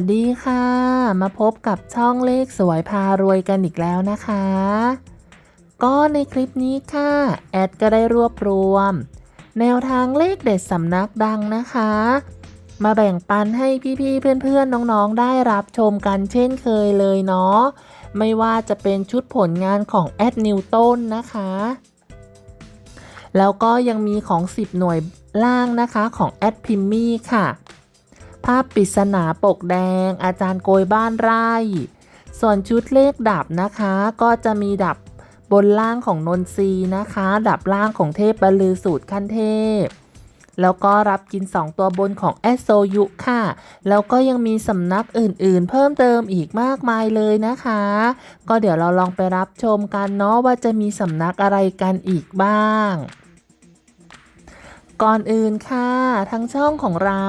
สดีค่ะ มาพบกับช่องเลขสวยพารวยกันอีกแล้วนะคะ ก็ในคลิปนี้ค่ะ แอดก็ได้รวบรวม แนวทางเลขเด็ดสำนักดังนะคะ มาแบ่งปันให้พี่ๆเพื่อนๆน้องๆได้รับชมกันเช่นเคยเลยเนาะไม่ว่าจะเป็นชุดผลงานของแอดนิวตันนะคะ แล้วก็ยังมีของ 10 หน่วยล่างนะคะของแอดพิมมี่ค่ะ ภาพปริศนาปกแดง อาจารย์โกยบ้านไร่ ส่วนชุดเลขดับนะคะ ก็จะมีดับบนล่างของนนทรีนะคะ ดับล่างของเทพบรลือสูตรขั้นเทพ แล้วก็รับกิน 2 ตัวบนของแอสโซยุค่ะ แล้วก็ยังมีสำนักอื่นๆ เพิ่มเติมอีกมากมายเลยนะคะ ก็เดี๋ยวเราลองไปรับชมกันเนาะว่าจะมีสำนักอะไรกันอีกบ้าง ก่อนอื่นค่ะ ทั้งช่องของเรา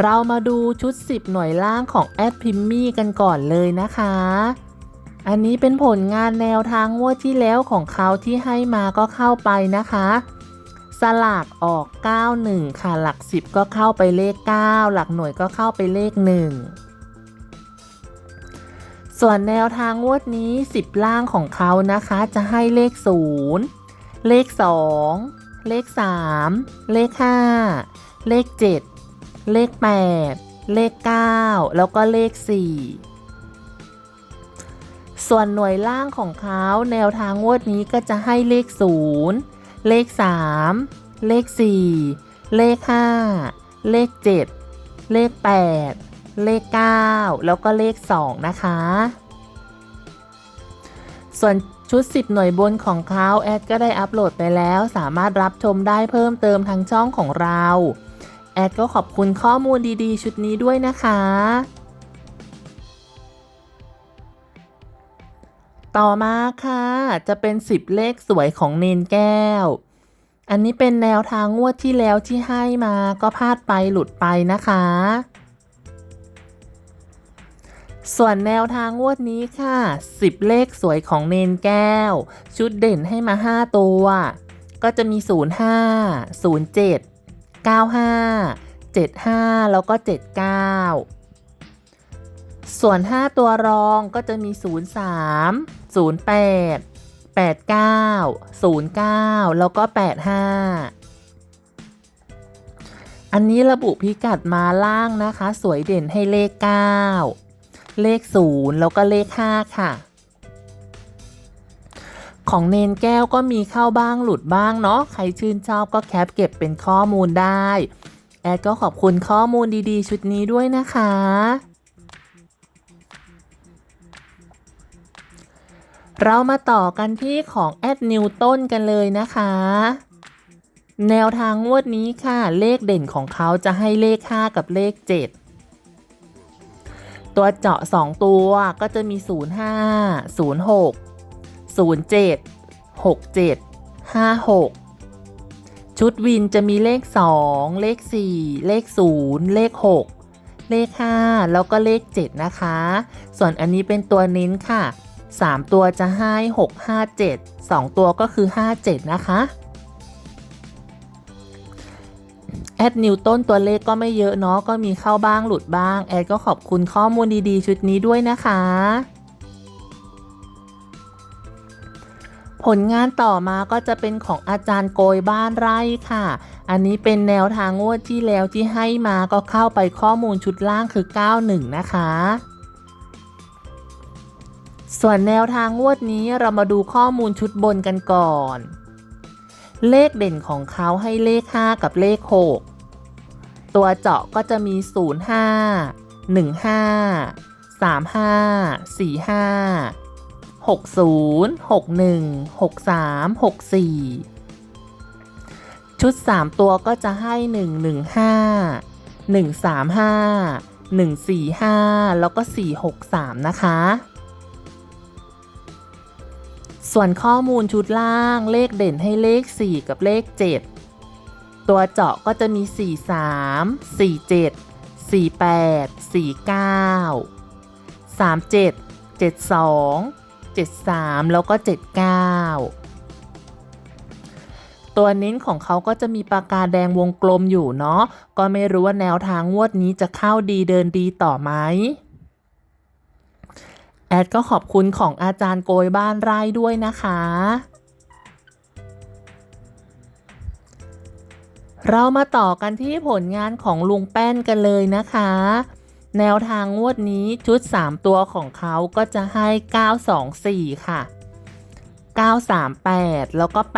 เรามาดูชุด 10 หน่วยล่างของแอดพิมมี่กันก่อนเลยนะคะ อันนี้เป็นผลงานแนวทางงวดที่แล้วของเขาที่ให้มาก็เข้าไปนะคะ สลากออก 91 ค่ะ หลัก 10 ก็เข้าไปเลข 9 หลักหน่วยก็เข้าไปเลข 1 ส่วนแนวทางงวดนี้ 10 ล่างของเขานะคะจะให้เลข 0 เลข 2 เลข 3 เลข 5 เลข 7 เลข 8 เลข 9 แล้วก็เลข 4 ส่วนหน่วยล่างของเขาแนวทางงวดนี้ก็จะให้เลข 0 เลข 3 เลข 4 เลข 5 เลข 7 เลข 8 เลข 9 แล้วก็เลข 2 นะคะ ส่วนชุด 10 หน่วยบนของเขาแอดก็ได้อัปโหลดไปแล้ว สามารถรับชมได้เพิ่มเติมทางช่องของเรา แอดก็ขอบคุณข้อมูลดีๆ ชุดนี้ด้วยนะคะ ต่อมาค่ะ จะเป็น 10 เลขสวยของเนนแก้ว อันนี้เป็นแนวทางงวดที่แล้วที่ให้มาก็พลาดไปหลุดไปนะคะ ส่วนแนวทางงวดนี้ค่ะ 10 เลขสวยของเนนแก้ว ชุดเด่นให้มา 5 ตัว ก็จะมี 05 07 95 75 แล้วก็ 79 ส่วน 5 ตัวรองก็จะมี 03 08 89 09 แล้วก็ 85 อันนี้ระบุพิกัดมาล่างนะคะ สวยเด่นให้เลข 9 เลข 0 แล้วก็เลข 5 ค่ะ ของเนนแก้วก็มีเข้าบ้างหลุดบ้างเนาะ ใครชื่นชอบก็แคปเก็บเป็นข้อมูลได้ แอดก็ขอบคุณข้อมูลดีๆ ชุดนี้ด้วยนะคะ เรามาต่อกันที่ของแอดนิวต้นกันเลยนะคะ แนวทางงวดนี้ค่ะ เลขเด่นของเขาจะให้เลข 5 กับเลข 7ตัวเจาะ 2 ตัวก็จะมี 05 06 07 67 56 ชุดวินจะมีเลข 2 เลข 4 เลข 0 เลข 6 เลข 5 แล้วก็เลข 7 นะคะ ส่วนอันนี้เป็นตัวเน้นค่ะ 3 ตัวจะให้ 6 5 7 2 ตัวก็คือ 57 นะคะแอดนิวต้นตัวเลขก็ไม่เยอะเนาะก็มีเข้าบ้างหลุดบ้าง แอดก็ขอบคุณข้อมูลดีๆ ชุดนี้ด้วยนะคะ ผลงานต่อมาก็จะเป็นของอาจารย์โกยบ้านไร่ค่ะ อันนี้เป็นแนวทางงวดที่แล้วที่ให้มาก็เข้าไปข้อมูลชุดล่างคือ 91 นะคะ ส่วนแนวทางงวดนี้เรามาดูข้อมูลชุดบนกันก่อน เลขเด่นของเขาให้เลข 5 กับเลข 6 ตัวเจาะก็จะมี 05 15 35 45 60 61 63 64 ชุด 3 ตัวก็จะให้ 1 1 5 1 3 5 1 4 5 แล้วก็ 4 6 3 นะคะ ส่วนข้อมูลชุดล่างเลขเด่นให้เลข 4 กับเลข 7 ตัวเจาะก็จะมี 43 47 48 49 37 72 73 แล้วก็ 79 ตัวเน้นของเขาก็จะมีปากกาแดงวงกลมอยู่เนาะก็ไม่รู้ว่าแนวทางงวดนี้จะเข้าดีเดินดีต่อไหมแอดก็ขอบคุณของอาจารย์โกยบ้านไร่ด้วยนะคะ เรามาต่อกันที่ผลงานของลุงแป้นกันเลยนะคะ แนวทางงวดนี้ชุด 3 ตัวของเขาก็จะให้ 924 ค่ะ 938 แล้วก็ 861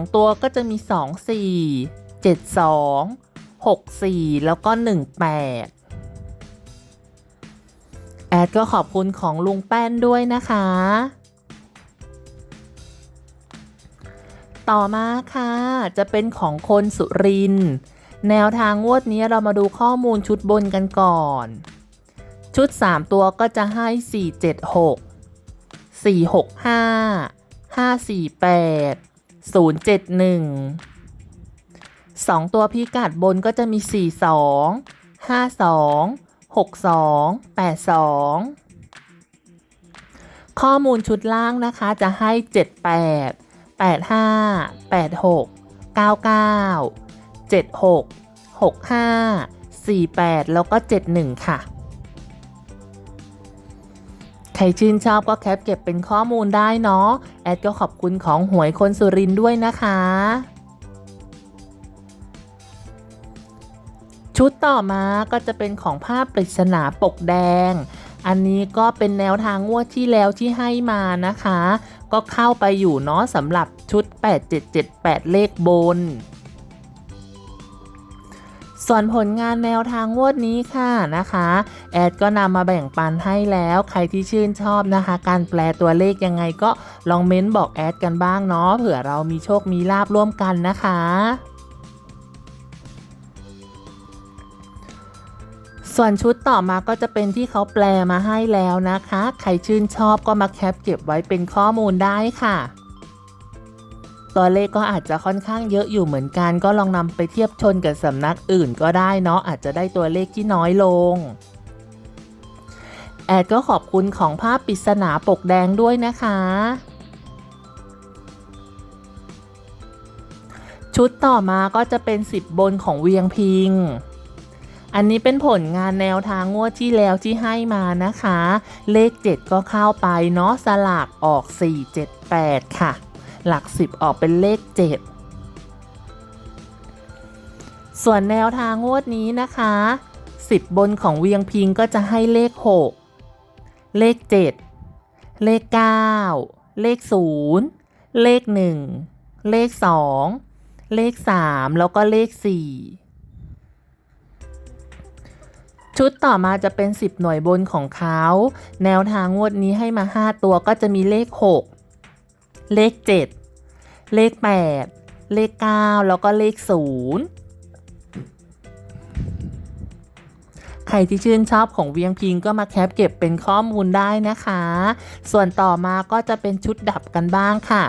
2 ตัวก็จะมี 24 72 64 แล้วก็ 18 แอดก็ขอบคุณของลุงแป้นด้วยนะคะ ต่อมาค่ะ จะเป็นของคนสุรินทร์ แนวทางงวดนี้เรามาดูข้อมูลชุดบนกันก่อน ชุด 3 ตัวก็จะให้ 476 465 548 071 2 ตัวพิกัดบนก็จะมี 42 52 62 82 ข้อมูลชุดล่างนะคะจะให้ 78 85 86 99 76 65 48 แล้วก็ 71 ค่ะ ใครชื่นชอบก็แคปเก็บเป็นข้อมูลได้เนาะ แอดก็ขอบคุณของหวยคนสุรินด้วยนะคะ ชุดต่อมาก็จะเป็นของภาพปริศนาปกแดงอันนี้ก็เป็นแนวทางงวดที่แล้วที่ให้มานะคะ ก็เข้าไปอยู่เนาะสำหรับชุด 8778 เลขบน ส่วนผลงานแนวทางงวดนี้ค่ะนะคะ แอดก็นำมาแบ่งปันให้แล้วใครที่ชื่นชอบนะคะ การแปลตัวเลขยังไงก็ลองเม้นบอกแอดกันบ้างเนาะเผื่อเรามีโชคมีลาบร่วมกันนะคะส่วนชุดต่อมาก็จะเป็นที่เขาแปลมาให้แล้วนะคะ ใครชื่นชอบก็มาแคปเก็บไว้เป็นข้อมูลได้ค่ะ ตัวเลขก็อาจจะค่อนข้างเยอะอยู่เหมือนกันก็ลองนำไปเทียบชนกับสำนักอื่นก็ได้เนาะอาจจะได้ตัวเลขที่น้อยลง แอดก็ขอบคุณของภาพปริศนาปกแดงด้วยนะคะ ชุดต่อมาก็จะเป็น 10 บนของเวียงพิงอันนี้เป็นผลงานแนวทางงวดที่แล้วที่ให้มานะคะ เลข 7 ก็เข้าไปเนาะสลากออก 4 7 8 ค่ะ หลัก 10 ออกเป็นเลข 7 ส่วนแนวทางงวดนี้นะคะ 10 บนของเวียงพิงก็จะให้เลข 6 เลข 7 เลข 9 เลข 0 เลข 1 เลข 2 เลข 3 แล้วก็เลข 4ชุดต่อมาจะเป็น 10 หน่วยบนของเขา แนวทางงวดนี้ให้มา 5 ตัวก็จะมีเลข 6 เลข 7 เลข 8 เลข 9 แล้วก็เลข 0 ใครที่ชื่นชอบของเวียงพิงก็มาแคปเก็บเป็นข้อมูลได้นะคะ ส่วนต่อมาก็จะเป็นชุดดับกันบ้างค่ะ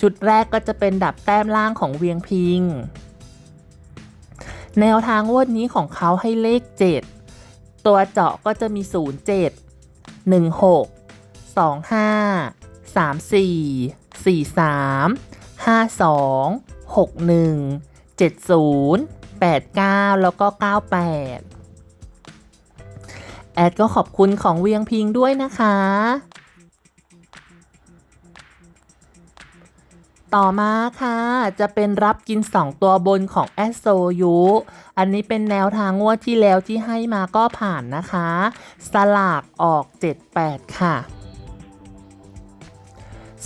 ชุดแรกก็จะเป็นดับแต้มล่างของเวียงพิง แนวทางวดนี้ของเขาให้เลข 7 ตัวเจาะก็จะมี 07 16 25 34 43 52 61 70 89 แล้วก็ 98 แอดก็ขอบคุณของเวียงพิงด้วยนะคะ ต่อมาค่ะ จะเป็นรับกิน 2 ตัวบนของแอสโซยูอันนี้เป็นแนวทางงวดที่แล้วที่ให้มาก็ผ่านนะคะ สลากออก 78 ค่ะ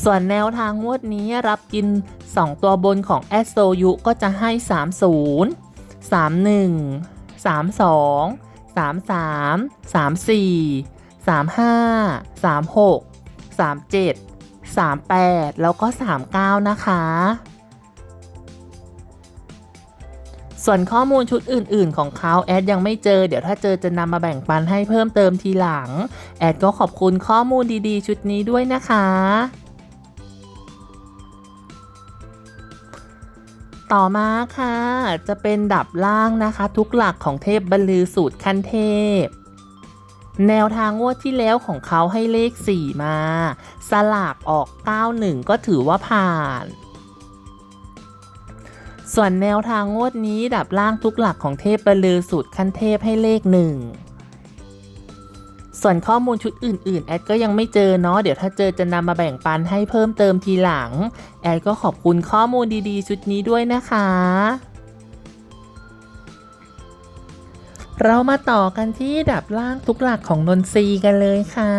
ส่วนแนวทางงวดนี้รับกิน 2 ตัวบนของแอสโซยูก็จะให้ 30 31 32 33 34 35 36 37 38 แล้วก็ 39 นะคะ ส่วนข้อมูลชุดอื่น ๆ ของเขาแอดยังไม่เจอ เดี๋ยวถ้าเจอจะนำมาแบ่งปันให้เพิ่มเติมทีหลัง แอดก็ขอบคุณข้อมูลดี ๆ ชุดนี้ด้วยนะคะ ต่อมาค่ะ จะเป็นดับล่างนะคะ ทุกหลักของเทพบรรลือสูตรขั้นเทพ แนวทางงวดที่แล้วของเขาให้เลข 4 มา สลากออก 91 ก็ถือว่าผ่าน ส่วนแนวทางงวดนี้ดับล่างทุกหลักของเทพบรรลือสูตรขั้นเทพให้เลข 1 ส่วนข้อมูลชุดอื่นๆ แอดก็ยังไม่เจอเนาะเดี๋ยวถ้าเจอจะนำมาแบ่งปันให้เพิ่มเติมทีหลัง แอดก็ขอบคุณข้อมูลดีๆ ชุดนี้ด้วยนะคะ เรามาต่อกันที่ดับล่างทุกหลักของนนทรีกันเลยค่ะ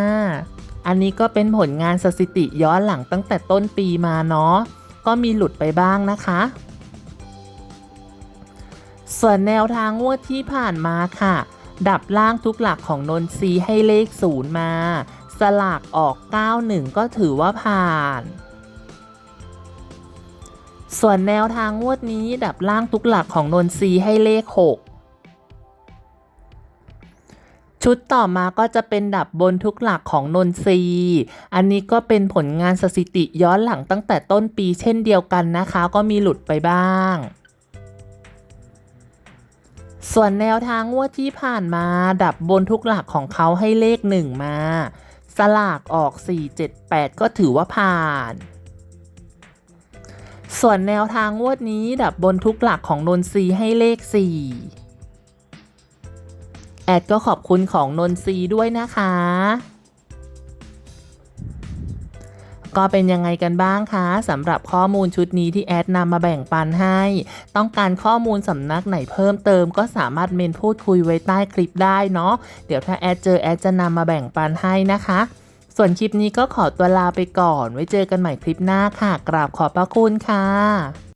อันนี้ก็เป็นผลงานสถิติย้อนหลังตั้งแต่ต้นปีมาเนาะก็มีหลุดไปบ้างนะคะส่วนแนวทางงวดที่ผ่านมาค่ะ ดับล่างทุกหลักของนนทรีให้เลขศูนย์มา สลากออก 91 ก็ถือว่าผ่าน ส่วนแนวทางงวดนี้ดับล่างทุกหลักของนนทรีให้เลข 6ชุดต่อมาก็จะเป็นดับบนทุกหลักของนนทรีอันนี้ก็เป็นผลงานสถิติย้อนหลังตั้งแต่ต้นปีเช่นเดียวกันนะคะ ก็มีหลุดไปบ้าง ส่วนแนวทางงวดที่ผ่านมาดับบนทุกหลักของเขาให้เลข1มา สลากออก 478 ก็ถือว่าผ่าน ส่วนแนวทางงวดนี้ดับบนทุกหลักของนนทรีให้เลข 4 แอดก็ขอบคุณของนนทรีด้วยนะคะ ก็เป็นยังไงกันบ้างคะสำหรับข้อมูลชุดนี้ที่แอดนำมาแบ่งปันให้ ต้องการข้อมูลสำนักไหนเพิ่มเติม ก็สามารถเมนพูดคุยไว้ใต้คลิปได้เนาะเดี๋ยวถ้าแอดเจอแอดจะนำมาแบ่งปันให้นะคะส่วนคลิปนี้ก็ขอตัวลาไปก่อน ไว้เจอกันใหม่คลิปหน้าค่ะ กราบขอบพระคุณค่ะ